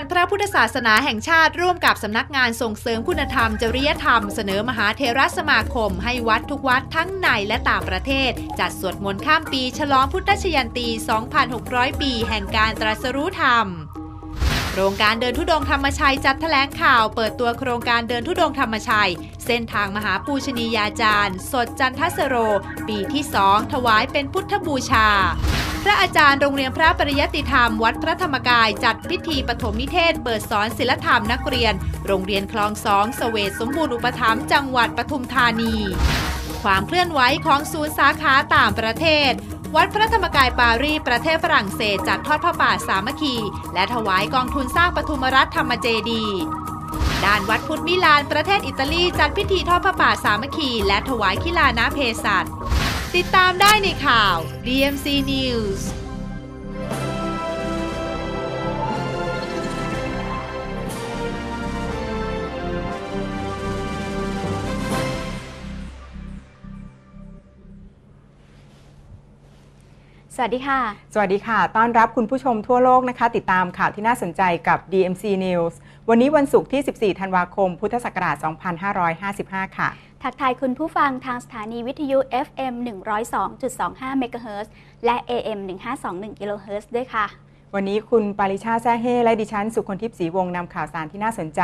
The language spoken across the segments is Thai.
านพระพุทธศาสนาแห่งชาติร่วมกับสำนักงานส่งเสริมคุณธรรมจริยธรรมเสนอมหาเทรสมาคม ให้วัดทุกวัดทั้งในและต่างประเทศ จัดสวดมนต์ข้ามปี ฉลองพุทธชยันตี 2,600 ปี แห่งการตรัสรู้ธรรมโครงการเดินทุดงธรรมชัยจัดแถลงข่าวเปิดตัวโครงการเดินทุดงธรรมชัย เส้นทางมหาปูชนียาจารย์ สดจันทสโร ปีที่ 2 ถวายเป็นพุทธบูชา พระอาจารย์โรงเรียนพระปริยติธรรม วัดพระธรรมกาย จัดพิธีปฐมนิเทศ เปิดสอนศิลธรรมนักเรียน โรงเรียนคลองสองสเวตสมบูรณ์อุปถัมภ์จังหวัดปทุมธานี ความเคลื่อนไหวของศูนย์สาขาต่างประเทศ วัดพระธรรมกายปารีสประเทศฝรั่งเศสจัดทอดพระป่าสามัคคี และถวายกองทุนสร้างปทุมรัฐธรรมเจดีด้านวัดพุทธมิลานประเทศอิตาลีจัดพิธีทอดพระป่าสามัคคี และถวายขีลานาเพศัต ติดตามได้ในข่าว DMC News สวัสดีค่ะ สวัสดีค่ะ ต้อนรับคุณผู้ชมทั่วโลกนะคะ ติดตามข่าวที่น่าสนใจกับ DMC News วันนี้วันศุกร์ที่ 14 ธันวาคม พุทธศักราช 2555 ค่ะ ทักทายคุณผู้ฟังทางสถานีวิทยุ FM 102.25 MHz และ AM 1521 kHz ด้วยค่ะ วันนี้คุณปาริชาแซ่เฮและดิฉัน สุคนทิพย์ศรีวงศ์นำข่าวสารที่น่าสนใจ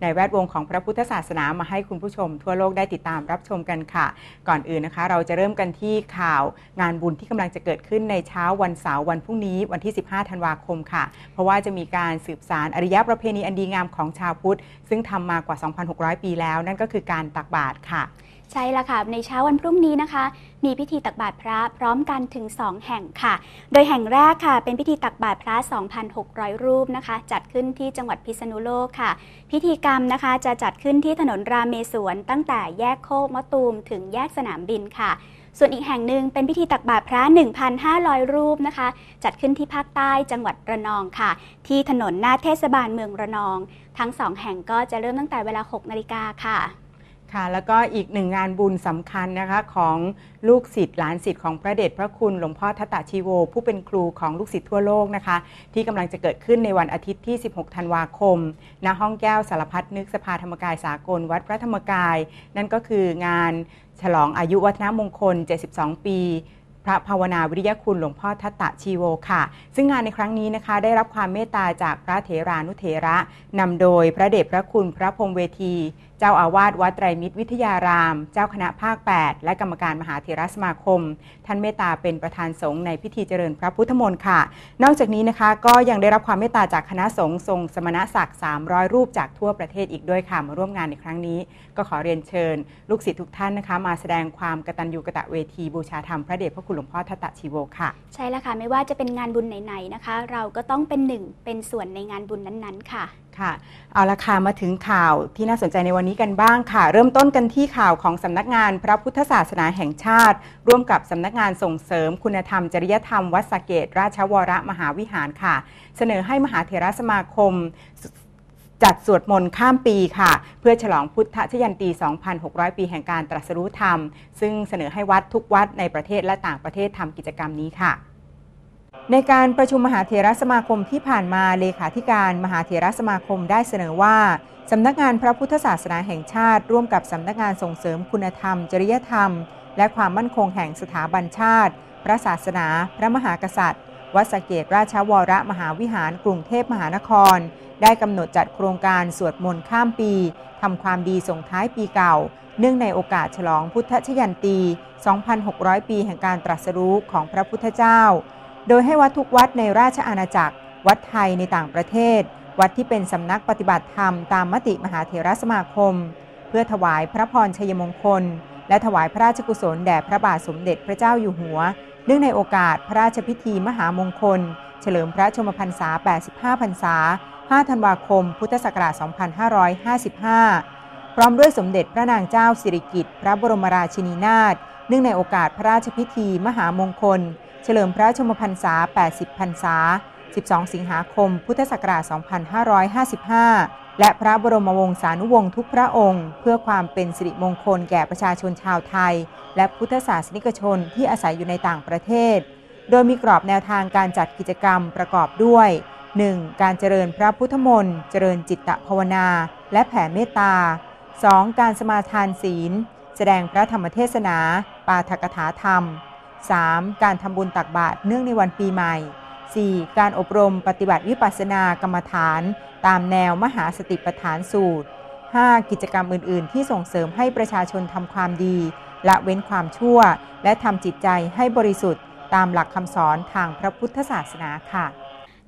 ในแวดวงของพระพุทธศาสนามาให้คุณผู้ชม ทั่วโลกได้ติดตามรับชมกันค่ะ ก่อนอื่นนะคะ เราจะเริ่มกันที่ข่าวงานบุญที่กำลังจะเกิดขึ้นในเช้าวันเสาร์วันพรุ่งนี้วันที่ 15 ธันวาคมค่ะ เพราะว่าจะมีการสืบสารอริยประเพณีอันดีงามของชาวพุทธ ซึ่งทำมากว่า 2,600 ปีแล้ว นั่นก็คือการตักบาตรค่ะ ใช่ละค่ะ ในเช้าวันพรุ่งนี้นะคะ มีพิธีตักบาตรพระพร้อมกันถึง 2 แห่งค่ะ โดยแห่งแรกค่ะ เป็นพิธีตักบาตรพระ 2,600 รูปนะคะ จัดขึ้นที่จังหวัดพิษณุโลกค่ะ พิธีกรรมนะคะจะจัดขึ้นที่ถนนรามเมศวรตั้งแต่แยกโคกมะตูมถึงแยกสนามบินค่ะส่วนอีกแห่งหนึ่งเป็นพิธีตักบาตรพระ 1,500 รูปนะคะ จัดขึ้นที่ภาคใต้จังหวัดระนองค่ะ ที่ถนนหน้าเทศบาลเมืองระนอง ทั้งสองแห่งก็จะเริ่มตั้งแต่เวลา 6 นาฬิกาค่ะ ค่ะแล้วก็อีกหนึ่งงานบุญสำคัญนะคะของลูกศิษย์หลานศิษย์ของพระเดชพระคุณหลวงพ่อทัตตาชีโว ผู้เป็นครูของลูกศิษย์ทั่วโลกนะคะ ที่กำลังจะเกิดขึ้นในวันอาทิตย์ที่ 16 ธันวาคม ณห้องแก้วสารพัดนึกสภาธรรมกายสากลวัดพระธรรมกาย นั่นก็คืองานฉลองอายุวัฒนมงคล 72 ปี พระภาวนาวิริยคุณหลวงพ่อทัตตะชีโวค่ะ ซึ่งงานในครั้งนี้นะคะ ได้รับความเมตตาจากพระเถรานุเถระนำโดยพระเดชพระคุณพระพรมเวที เจ้าอาวาสวัดไตรมิตรวิทยาราม เจ้าคณะภาค 8 และกรรมการมหาเถรสมาคม ท่านเมตตาเป็นประธานสงฆ์ในพิธีเจริญพระพุทธมนต์ค่ะ นอกจากนี้นะคะก็ยังได้รับความเมตตาจากคณะสงฆ์ทรงสมณศักดิ์300 รูปจากทั่วประเทศอีกด้วยค่ะมาร่วมงานในครั้งนี้ ก็ขอเรียนเชิญ ลูกศิษย์ทุกท่านนะคะ มาแสดงความกตัญญูกตเวทีบูชาธรรมพระเดชพระคุณหลวงพ่อทัตตะชีโวค่ะ ใช่แล้วค่ะ ไม่ว่าจะเป็นงานบุญไหนๆนะคะ เราก็ต้องเป็นหนึ่งเป็นส่วนในงานบุญนั้นๆ ค่ะค่ะเอาละค่ะมาถึงข่าวที่น่าสนใจในวันนี้กันบ้างค่ะ เริ่มต้นกันที่ข่าวของสำนักงานพระพุทธศาสนาแห่งชาติ ร่วมกับสำนักงานส่งเสริม คุณธรรม จริยธรรมวัดสะเกต ราชวรมหาวิหารค่ะ เสนอให้มหาเถรสมาคม จัดสวดมนต์ข้ามปีค่ะ เพื่อฉลองพุทธชยันตี 2,600 ปีแห่งการตรัสรู้ธรรม ซึ่งเสนอให้วัดทุกวัดในประเทศและต่างประเทศทำกิจกรรมนี้ค่ะในการประชุมมหาเถรสมาคมที่ผ่านมาเลขาธิการมหาเถรสมาคมได้เสนอว่าสำนักงานพระพุทธศาสนาแห่งชาติ ร่วมกับสำนักงานส่งเสริมคุณธรรม จริยธรรม และความมั่นคงแห่งสถาบันชาติ พระศาสนา พระมหากษัตริย์ วัดสเกตราชวรมหาวิหารกรุงเทพมหานคร ได้กำหนดจัดโครงการสวดมนต์ข้ามปีทำความดีส่งท้ายปีเก่า เนื่องในโอกาสฉลองพุทธชยันตี 2,600 ปีแห่งการตรัสรู้ของพระพุทธเจ้า โดยให้วัดทุกวัดในราชอาณาจักร วัดไทยในต่างประเทศ วัดที่เป็นสำนักปฏิบัติธรรมตามมติมหาเถรสมาคม เพื่อถวายพระพรชัยมงคล และถวายพระราชกุศลแด่พระบาทสมเด็จพระเจ้าอยู่หัว เนื่องในโอกาสพระราชพิธีมหามงคล เฉลิมพระชมพรรษา 85 พรรษา 5 ธันวาคม พุทธศักราช 2555 พร้อมด้วยสมเด็จพระนางเจ้าสิริกิติ์พระบรมราชินีนาถ เนื่องในโอกาสพระราชพิธีมหามงคล เฉลิมพระชมพรรษา 80 พรรษา 12 สิงหาคม พุทธศักราช 2555 และพระบรมวงศานุวงศ์ทุกพระองค์ เพื่อความเป็นสิริมงคลแก่ประชาชนชาวไทย และพุทธศาสนิกชนที่อาศัยอยู่ในต่างประเทศ โดยมีกรอบแนวทางการจัดกิจกรรมประกอบด้วย 1. การเจริญพระพุทธมนต์ เจริญจิตตภาวนา และแผ่เมตตา 2. การสมาทานศีล แสดงพระธรรมเทศนา ปาฐกถาธรรม 3. การทำบุญตักบาตรเนื่องในวันปีใหม่ 4. การอบรมปฏิบัติวิปัสสนากรรมฐาน ตามแนวมหาสติปัฏฐานสูตร 5. กิจกรรมอื่น ๆ ที่ส่งเสริมให้ประชาชนทำความดี ละเว้นความชั่ว และทำจิตใจให้บริสุทธิ์ ตามหลักคำสอนทางพระพุทธศาสนาค่ะ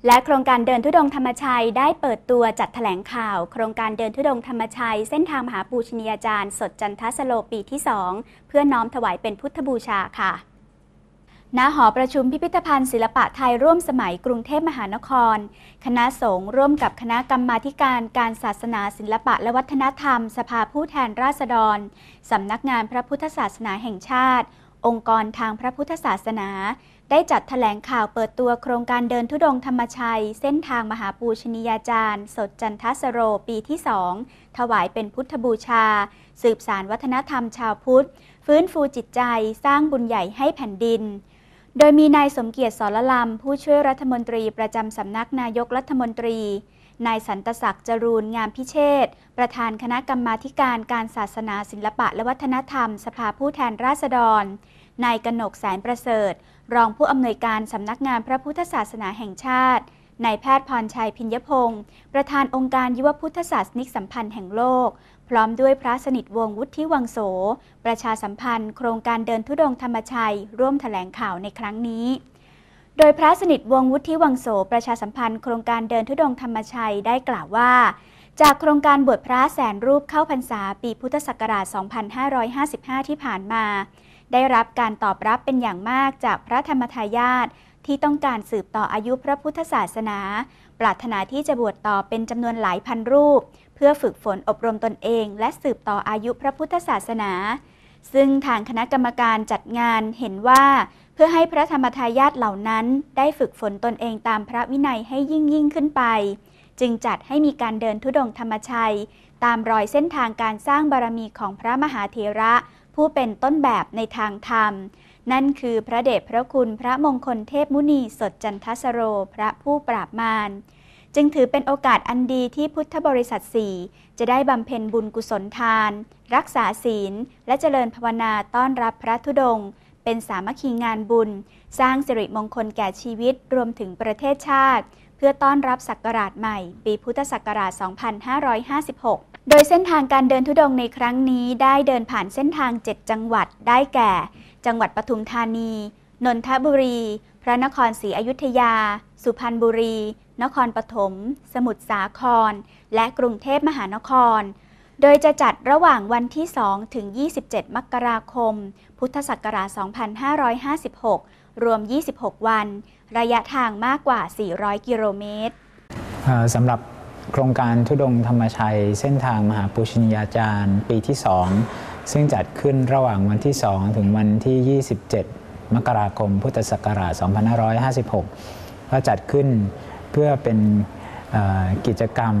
และโครงการเดินทุดงธรรมชัยได้เปิดตัวจัดแถลงข่าว โครงการเดินทุดงธรรมชัย เส้นทางมหาปูชนียาจารย์ สดจันทสโลปีที่ 2 เพื่อน้อมถวายเป็นพุทธบูชาค่ะ ณหอประชุมพิพิธภัณฑ์ศิลปะไทยร่วมสมัยกรุงเทพมหานคร คณะสงฆ์ร่วมกับคณะกรรมาการการศาสนาศิลปะและวัฒนธรรม สภาผู้แทนราษฎร สำนักงานพระพุทธศาสนาแห่งชาติ องค์กรทางพระพุทธศาสนา ได้จัดแถลงข่าวเปิดตัวโครงการเดินทุดงค์ธรรมชัย เส้นทางมหาปูชนียาจารย์ สดจันทสโรปีที่2ถวายเป็นพุทธบูชา สืบสารวัฒนธรรมชาวพุทธ ฟื้นฟูจิตใจ สร้างบุญใหญ่ให้แผ่นดิน โดยมีนายสมเกียรติสรลำผู้ช่วยรัฐมนตรีประจำสำนักนายกรัฐมนตรี นายสันตศักดิ์จรูนงามพิเชษประธานคณะกรรมาการการศาสนาศิลปะและวัฒนธรรม สภาผู้แทนราษฎร นายกนกแสนประเสริฐ รองผู้อำนวยการสำนักงานพระพุทธศาสนาแห่งชาติ นายแพทย์พรชัยพิญญพงศ์ประธานองค์การยุวพุทธศาสนิกสัมพันธ์แห่งโลก พร้อมด้วยพระสนิทวงศ์วุฒิวังโส ประชาสัมพันธ์ โครงการเดินทุดงค์ธรรมชัย ร่วมแถลงข่าวในครั้งนี้ โดยพระสนิทวงศ์วุฒิวังโส ประชาสัมพันธ์ โครงการเดินทุดงค์ธรรมชัยได้กล่าวว่า จากโครงการบวชพระแสนรูปเข้าพรรษาปีพุทธศักราช 2555 ที่ผ่านมาได้รับการตอบรับเป็นอย่างมากจากพระธรรมทายาท ที่ต้องการสืบต่ออายุพระพุทธศาสนา ปรารถนาที่จะบวชต่อเป็นจำนวนหลายพันรูป เพื่อฝึกฝนอบรมตนเอง และสืบต่ออายุพระพุทธศาสนา ซึ่งทางคณะกรรมการจัดงานเห็นว่า เพื่อให้พระธรรมทายาทเหล่านั้น ได้ฝึกฝนตนเองตามพระวินัยให้ยิ่งยิ่งขึ้นไป จึงจัดให้มีการเดินทุดงค์ธรรมชัย ตามรอยเส้นทางการสร้างบารมีของพระมหาเถระ ผู้เป็นต้นแบบในทางธรรม นั่นคือพระเดชพระคุณพระมงคลเทพมุนีสดจันทสโรพระผู้ปราบมารจึงถือเป็นโอกาสอันดีที่พุทธบริษัทสี่จะได้บำเพ็ญบุญกุศลทาน รักษาศีล และเจริญภาวนาต้อนรับพระธุดงค์เป็นสามัคคีงานบุญ สร้างสิริมงคลแก่ชีวิตรวมถึงประเทศชาติ เพื่อต้อนรับศักราชใหม่ ปีพุทธศักราช 2556 โดยเส้นทางการเดินธุดงค์ในครั้งนี้ได้เดินผ่านเส้นทาง 7 จังหวัดได้แก่ จังหวัดปทุมธานี นนทบุรี พระนครศรีอยุธยา สุพรรณบุรี นครปฐม สมุทรสาคร และกรุงเทพมหานคร โดยจะจัดระหว่างวันที่ 2 ถึง 27 มกราคม พุทธศักราช 2556 รวม 26 วัน ระยะทางมากกว่า 400 กิโลเมตรสำหรับโครงการทุดงธรรมชัย เส้นทางมหาปุชนียาจารย์ ปีที่ 2 ซึ่งจัดขึ้นระหว่างวันที่ 2 ถึงวันที่ 27 มกราคม พุทธศักราช 2556 ก็จัดขึ้นเพื่อเป็นกิจกรรม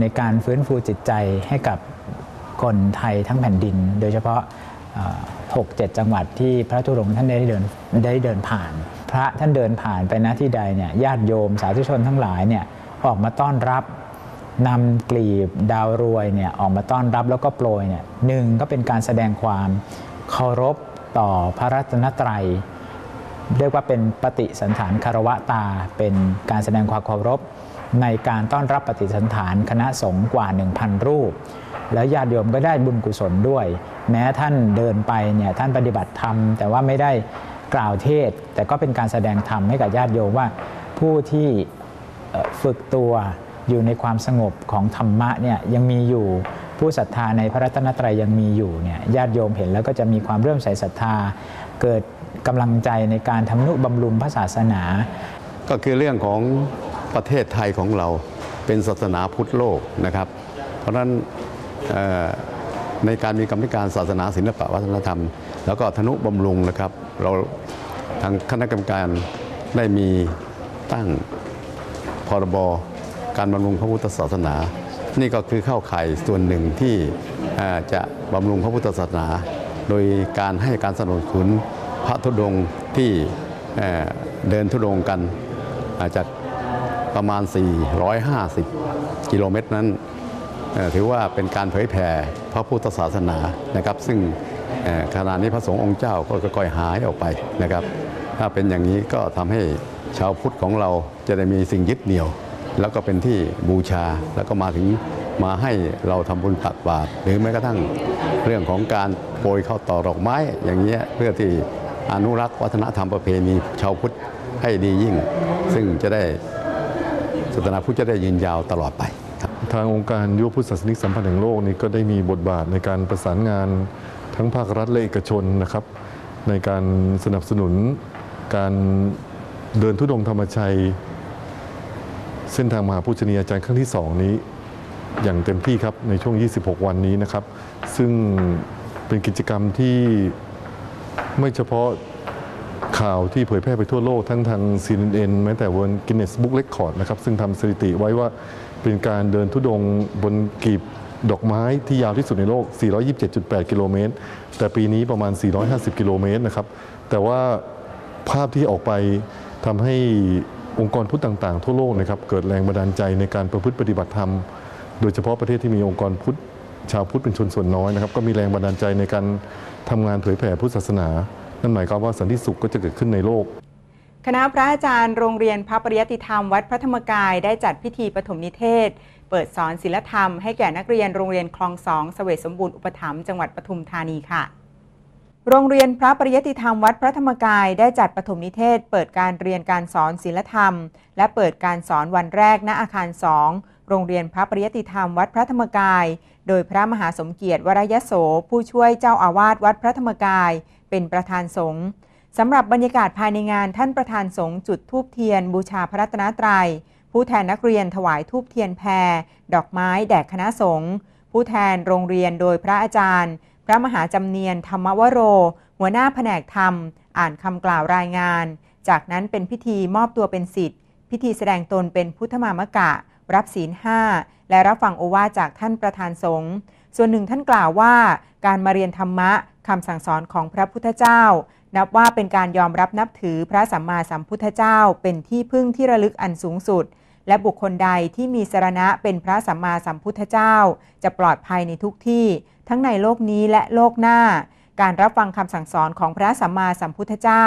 ในการฟื้นฟูจิตใจให้กับคนไทยทั้งแผ่นดิน โดยเฉพาะ 6-7 จังหวัดที่พระธุดงค์ท่านได้เดินได้เดินผ่าน พระท่านเดินผ่านไปณที่ใดเนี่ยญาติโยมสาธุชนทั้งหลายเนี่ยออกมาต้อนรับ นำกลีบดาวรวยเนี่ยออกมาต้อนรับแล้วก็โปรยเนี่ยหนึ่งก็เป็นการแสดงความเคารพต่อพระรัตนตรัย เรียกว่าเป็นปฏิสันฐานคารวะตา เป็นการแสดงความเคารพในการต้อนรับปฏิสันฐานคณะสงฆ์กว่า 1,000 รูป แล้วญาติโยมก็ได้บุญกุศลด้วย แม้ท่านเดินไปเนี่ยท่านปฏิบัติธรรม แต่ว่าไม่ได้กล่าวเทศ แต่ก็เป็นการแสดงธรรมให้กับญาติโยมว่าผู้ที่ฝึกตัว อยู่ในความสงบของธรรมะเนี่ยยังมีอยู่ผู้ศรัทธาในพระรัตนตรัยยังมีอยู่เนี่ยญาติโยมเห็นแล้วก็จะมีความเรื่มใส่ศรัทธา เกิดกำลังใจในการทำนุบำรุงพระศาสนา ก็คือเรื่องของประเทศไทยของเราเป็นศาสนาพุทธโลกนะครับ เพราะฉะนั้นในการมีกรรมการศาสนาศิลปะวัฒนธรรม แล้วก็ธนุบำรุงนะครับ เราทางคณะกรรมการได้มีตั้งพรบ การบำรุงพระพุทธศาสนา นี่ก็คือเข้าข่ายส่วนหนึ่งที่จะบำรุงพระพุทธศาสนา โดยการให้การสนับสนุนพระธุดงที่เดินธุดงกันอาจากประมาณ 450 กิโลเมตรนั้นถือว่าเป็นการเผยแผ่พระพุทธศาสนานะครับ ซึ่งขณะนี้พระสงฆ์องค์เจ้าก็ค่อยหายออกไปนะครับ ถ้าเป็นอย่างนี้ก็ทำให้ชาวพุทธของเราจะได้มีสิ่งยึดเหนี่ยว แล้วก็เป็นที่บูชาแล้วก็มาถึงมาให้เราทำบุญตักบาตรหรือแม้กระทั่งเรื่องของการโปรยเข้าต่อดอกไม้อย่างเงี้ยเพื่อที่อนุรักษ์วัฒนธรรมประเพณีชาวพุทธให้ดียิ่ง ซึ่งจะได้ศาสนาพุทธจะได้ยืนยาวตลอดไปครับทางองค์การยุวพุทธศาสนิกสัมพันธ์แห่งโลกนี่ก็ได้มีบทบาทในการประสานงานทั้งภาครัฐและเอกชนนะครับ ในการสนับสนุนการเดินทุดงค์ธรรมชัย เส้นทางมหาปูชนียาจารย์ครั้งที่ 2 นี้อย่างเต็มที่ครับในช่วง 26 วันนี้นะครับ ซึ่งเป็นกิจกรรมที่ไม่เฉพาะข่าวที่เผยแพร่ไปทั่วโลกทั้งทาง CNN แม้แต่บน Guinness Book Record นะครับ ซึ่งทำสถิติไว้ว่าเป็นการเดินทุดงบนกีบดอกไม้ที่ยาวที่สุดในโลก 427.8 กิโลเมตร แต่ปีนี้ประมาณ 450 กิโลเมตรนะครับ แต่ว่าภาพที่ออกไปทำให้ องค์กรพุทธต่าง ๆ ทั่วโลกนะครับเกิดแรงบันดาลใจในการประพฤติปฏิบัติธรรม โดยเฉพาะประเทศที่มีองค์กรพุทธชาวพุทธเป็นชนส่วนน้อยนะครับก็มีแรงบันดาลใจในการทำงานเผยแผ่พุทธศาสนา นั่นหมายความว่าสันติสุขก็จะเกิดขึ้นในโลก คณะพระอาจารย์โรงเรียนพระปริยติธรรมวัดพระธรรมกายได้จัดพิธีปฐมนิเทศ เปิดสอนศิลธรรมให้แก่นักเรียนโรงเรียนคลองสองเสวตสมบูรณ์อุปถัมภ์จังหวัดปทุมธานีค่ะ โรงเรียนพระปริยติธรรมวัดพระธรรมกายได้จัดปฐมนิเทศ เปิดการเรียนการสอนศิลธรรม และเปิดการสอนวันแรกณอาคารสองโรงเรียนพระปริยติธรรมวัดพระธรรมกาย โดยพระมหาสมเกียรติวรยโส ผู้ช่วยเจ้าอาวาสวัดพระธรรมกาย เป็นประธานสงฆ์สำหรับบรรยากาศภายในงานท่านประธานสงฆ์จุดธูปเทียน บูชาพระรัตนตรัย ผู้แทนนักเรียนถวายธูปเทียนแพรดอกไม้แด่คณะสงฆ์ผู้แทนโรงเรียนโดยพระอาจารย์ พระมหาจำเนียนธรรมวโร หัวหน้าแผนกธรรม อ่านคำกล่าวรายงาน จากนั้นเป็นพิธีมอบตัวเป็นสิทธิ์ พิธีแสดงตนเป็นพุทธมามกะ รับศีลห้าและรับฟังโอวาจากท่านประธานสงฆ์ส่วนหนึ่งท่านกล่าวว่าการมาเรียนธรรมะคำสั่งสอนของพระพุทธเจ้า นับว่าเป็นการยอมรับนับถือพระสัมมาสัมพุทธเจ้า เป็นที่พึ่งที่ระลึกอันสูงสุด และบุคคลใดที่มีสรณะเป็นพระสัมมาสัมพุทธเจ้า จะปลอดภัยในทุกที่ ทั้งในโลกนี้และโลกหน้า การรับฟังคำสั่งสอนของพระสัมมาสัมพุทธเจ้า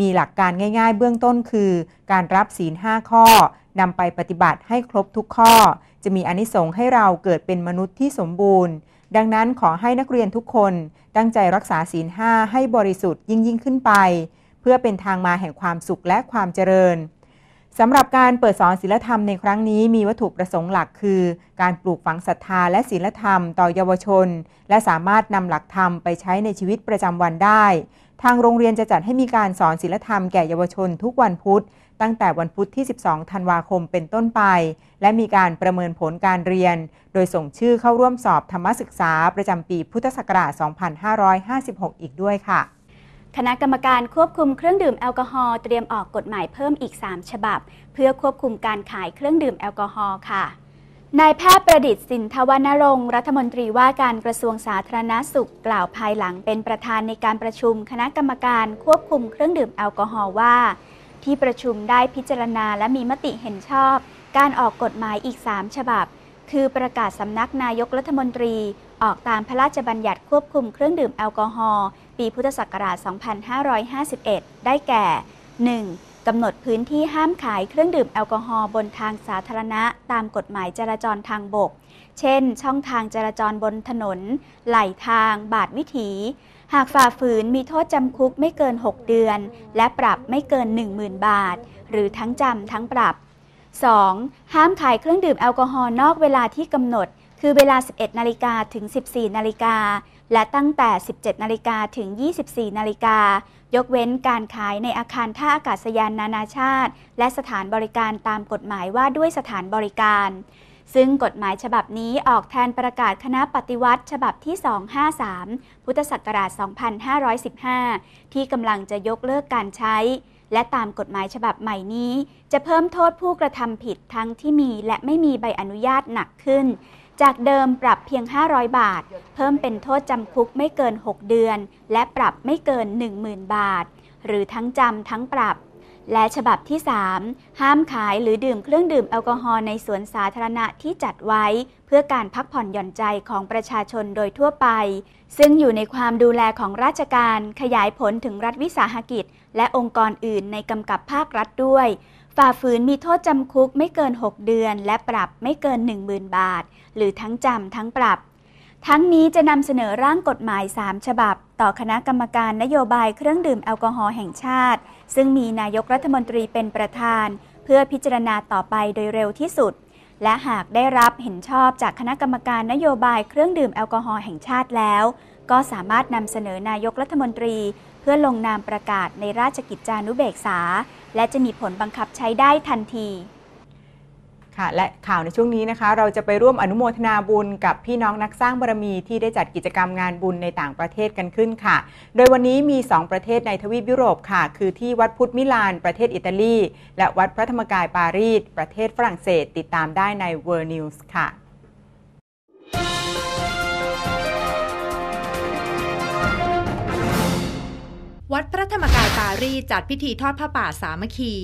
มีหลักการง่าย ๆ เบื้องต้นคือ การรับศีลห้าข้อนำไปปฏิบัติให้ครบทุกข้อ จะมีอนิสงส์ให้เราเกิดเป็นมนุษย์ที่สมบูรณ์ ดังนั้นขอให้นักเรียนทุกคนตั้งใจรักษาศีลห้าให้บริสุทธิ์ยิ่งยิ่งขึ้นไป เพื่อเป็นทางมาแห่งความสุขและความเจริญ สำหรับการเปิดสอนศีลธรรมในครั้งนี้มีวัตถุประสงค์หลักคือ การปลูกฝังศรัทธาและศีลธรรมต่อเยาวชน และสามารถนำหลักธรรมไปใช้ในชีวิตประจำวันได้ ทางโรงเรียนจะจัดให้มีการสอนศีลธรรมแก่เยาวชนทุกวันพุธ ตั้งแต่วันพุธที่ 12 ธันวาคมเป็นต้นไป และมีการประเมินผลการเรียน โดยส่งชื่อเข้าร่วมสอบธรรมศึกษาประจำปีพุทธศักราช 2556 อีกด้วยค่ะ คณะกรรมการควบคุมเครื่องดื่มแอลกอฮอล์เตรียมออกกฎหมายเพิ่มอีก 3 ฉบับ เพื่อควบคุมการขายเครื่องดื่มแอลกอฮอล์ค่ะนายแพทย์ประดิษฐ์สินทวรรณรงค์รัฐมนตรีว่าการกระทรวงสาธารณาสุขกล่าวภายหลังเป็นประธานในการประชุมคณะกรรมการควบคุมเครื่องดื่มแอลกอฮอล์ว่า ที่ประชุมได้พิจารณาและมีมติเห็นชอบ การออกกฎหมายอีก 3 ฉบับ คือประกาศสำนักนายกรัฐมนตรี ออกตามพระราชบัญญัติควบคุมเครื่องดื่มแอลกอฮอล์ ปีพุทธศักราช 2551 ได้แก่ 1. กำหนดพื้นที่ห้ามขายเครื่องดื่มแอลกอฮอล์บนทางสาธารณะตามกฎหมายจราจรทางบก เช่น ช่องทางจราจรบนถนน ไหลทาง บาทวิถี หากฝ่าฝืนมีโทษจำคุกไม่เกิน 6 เดือน และปรับไม่เกิน 10,000 บาท หรือทั้งจำทั้งปรับ 2. ห้ามขายเครื่องดื่มแอลกอฮอล์นอกเวลาที่กำหนด คือเวลา 11 นาฬิกาถึง 14 นาฬิกา และตั้งแต่ 17 นาฬิกาถึง 24 นาฬิกา ยกเว้นการขายในอาคารท่าอากาศยานนานาชาติ และสถานบริการตามกฎหมายว่าด้วยสถานบริการ ซึ่งกฎหมายฉบับนี้ออกแทนประกาศคณะปฏิวัติฉบับที่ 253 พุทธศักราช 2515 ที่กำลังจะยกเลิกการใช้ และตามกฎหมายฉบับใหม่นี้ จะเพิ่มโทษผู้กระทำผิดทั้งที่มีและไม่มีใบอนุญาตหนักขึ้น จากเดิมปรับเพียง 500 บาท เพิ่มเป็นโทษจำคุกไม่เกิน 6 เดือน และปรับไม่เกิน 10,000 บาท หรือทั้งจำทั้งปรับ และฉบับที่ 3 ห้ามขายหรือดื่มเครื่องดื่มแอลกอฮอล์ในสวนสาธารณะที่จัดไว้ เพื่อการพักผ่อนหย่อนใจของประชาชนโดยทั่วไป ซึ่งอยู่ในความดูแลของราชการ ขยายผลถึงรัฐวิสาหกิจ และองค์กรอื่นในกำกับภาครัฐด้วย ฝ่าฝืนมีโทษจำคุกไม่เกิน 6 เดือน และปรับไม่เกิน 10,000 บาท หรือทั้งจำทั้งปรับ ทั้งนี้จะนำเสนอร่างกฎหมาย 3 ฉบับ ต่อคณะกรรมการนโยบายเครื่องดื่มแอลกอฮอล์แห่งชาติ ซึ่งมีนายกรัฐมนตรีเป็นประธาน เพื่อพิจารณาต่อไปโดยเร็วที่สุด และหากได้รับเห็นชอบจากคณะกรรมการนโยบายเครื่องดื่มแอลกอฮอล์แห่งชาติแล้ว ก็สามารถนำเสนอนายกรัฐมนตรี เพื่อลงนามประกาศในราชกิจจานุเบกษา และจะมีผลบังคับใช้ได้ทันทีค่ะและข่าวในช่วงนี้นะคะ เราจะไปร่วมอนุโมทนาบุญกับพี่น้องนักสร้างบารมีที่ได้จัดกิจกรรมงานบุญในต่างประเทศกันขึ้นค่ะ โดยวันนี้มี 2 ประเทศในทวีปยุโรปค่ะ คือที่วัดพุทธมิลาน ประเทศอิตาลี และวัดพระธรรมกายปารีสประเทศฝรั่งเศสติดตามได้ใน World News ค่ะ วัดพระธรรมกายปารีสจัดพิธีทอดผ้าป่าสามัคคี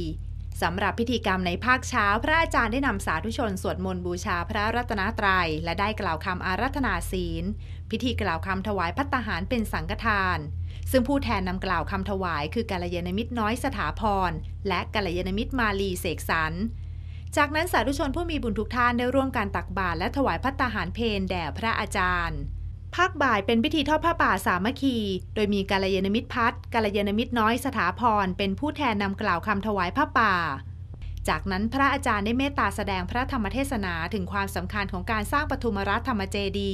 สำหรับพิธีกรรมในภาคเช้า พระอาจารย์ได้นำสาธุชนสวดมนต์บูชาพระรัตนตรัย และได้กล่าวคำอารัธนาศีล พิธีกล่าวคำถวายพัตตาหารเป็นสังฆทาน ซึ่งผู้แทนนำกล่าวคำถวาย คือกัลยาณมิตรน้อยสถาพร และกัลยาณมิตรมาลีเสกสรรจากนั้นสาธุชนผู้มีบุญทุกท่านได้ร่วมการตักบาตรและถวายพัตตาหารเพนแด่พระอาจารย์ ภาคบ่ายเป็นพิธีทอดผ้าป่าสามัคคี โดยมีกาลยานมิตรพัฒน์กาลยานมิตรน้อยสถาพร เป็นผู้แทนนำกล่าวคำถวายผ้าป่า จากนั้นพระอาจารย์ได้เมตตาแสดงพระธรรมเทศนาถึงความสำคัญของการสร้างปฐุมรัฐธรรมเจดี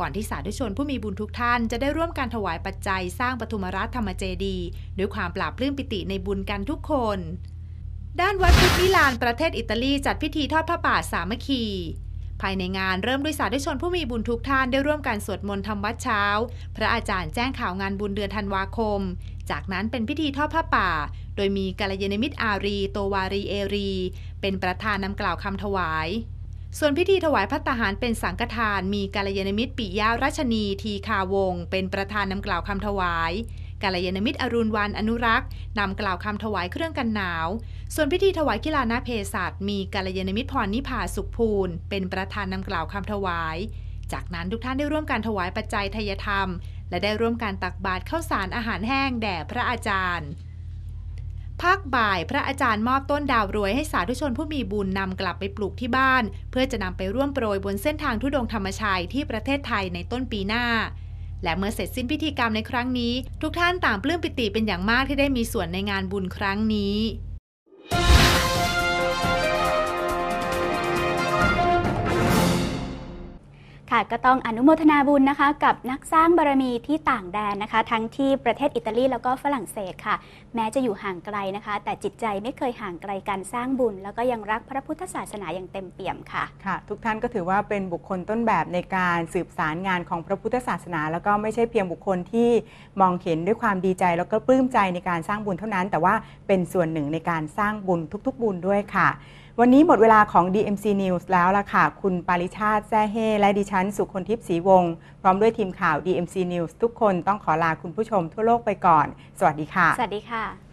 ก่อนที่สาธุชนผู้มีบุญทุกท่านจะได้ร่วมการถวายปัจจัยสร้างปฐุมรัฐธรรมเจดี ด้วยความปราบปลื้มปิติในบุญกันทุกคน ด้านวัดพุทธมิลานประเทศอิตาลีจัดพิธีทอดผ้าป่าสามัคคี ภายในงานเริ่มด้วยสาธุชนผู้มีบุญทุกท่านได้ร่วมการสวดมนต์ทำวัดเช้า พระอาจารย์แจ้งข่าวงานบุญเดือนธันวาคม จากนั้นเป็นพิธีทอดผ้าป่า โดยมีกัลยาณมิตรอารี โตวารีเอรี เป็นประธานนำกล่าวคำถวายส่วนพิธีถวายพัตตาหารเป็นสังฆทาน มีกัลยาณมิตรปิยารัชนีทีคาวง เป็นประธานนำกล่าวคำถวาย กัลยาณมิตรอรุณวันอนุรักษ์นำกล่าวคำถวายเครื่องกันหนาว ส่วนพิธีถวายกีฬานาเพศัตร์มีกัลยาณมิตรพรนิพาสุขภูลเป็นประธานนำกล่าวคำถวาย จากนั้นทุกท่านได้ร่วมการถวายปัจจัยทยธรรม และได้ร่วมการตักบาตรข้าวสารอาหารแห้งแด่พระอาจารย์ภาคบ่ายพระอาจารย์มอบต้นดาวรวยให้สาธุชนผู้มีบุญนำกลับไปปลูกที่บ้าน เพื่อจะนำไปร่วมโปรยบนเส้นทางทุดงธรรมชัยที่ประเทศไทยในต้นปีหน้า และเมื่อเสร็จสิ้นพิธีกรรมในครั้งนี้ ทุกท่านต่างปลื้มปิติเป็นอย่างมากที่ได้มีส่วนในงานบุญครั้งนี้ ค่ะก็ต้องอนุโมทนาบุญนะคะ กับนักสร้างบารมีที่ต่างแดนนะคะ ทั้งที่ประเทศอิตาลีแล้วก็ฝรั่งเศสค่ะ แม้จะอยู่ห่างไกลนะคะ แต่จิตใจไม่เคยห่างไกลการสร้างบุญ แล้วก็ยังรักพระพุทธศาสนาอย่างเต็มเปี่ยมค่ะค่ะ ทุกท่านก็ถือว่าเป็นบุคคลต้นแบบในการสืบสารงานของพระพุทธศาสนา แล้วก็ไม่ใช่เพียงบุคคลที่มองเห็นด้วยความดีใจ แล้วก็ปลื้มใจในการสร้างบุญเท่านั้น แต่ว่าเป็นส่วนหนึ่งในการสร้างบุญทุก ๆ บุญด้วยค่ะ วันนี้หมดเวลาของ DMC News แล้วล่ะค่ะ คุณปาริชาติแซ่เฮและดิฉัน สุคนทิพย์ศรีวงศ์พร้อมด้วยทีมข่าว DMC News ทุกคนต้องขอลาคุณผู้ชมทั่วโลกไปก่อน สวัสดีค่ะ สวัสดีค่ะ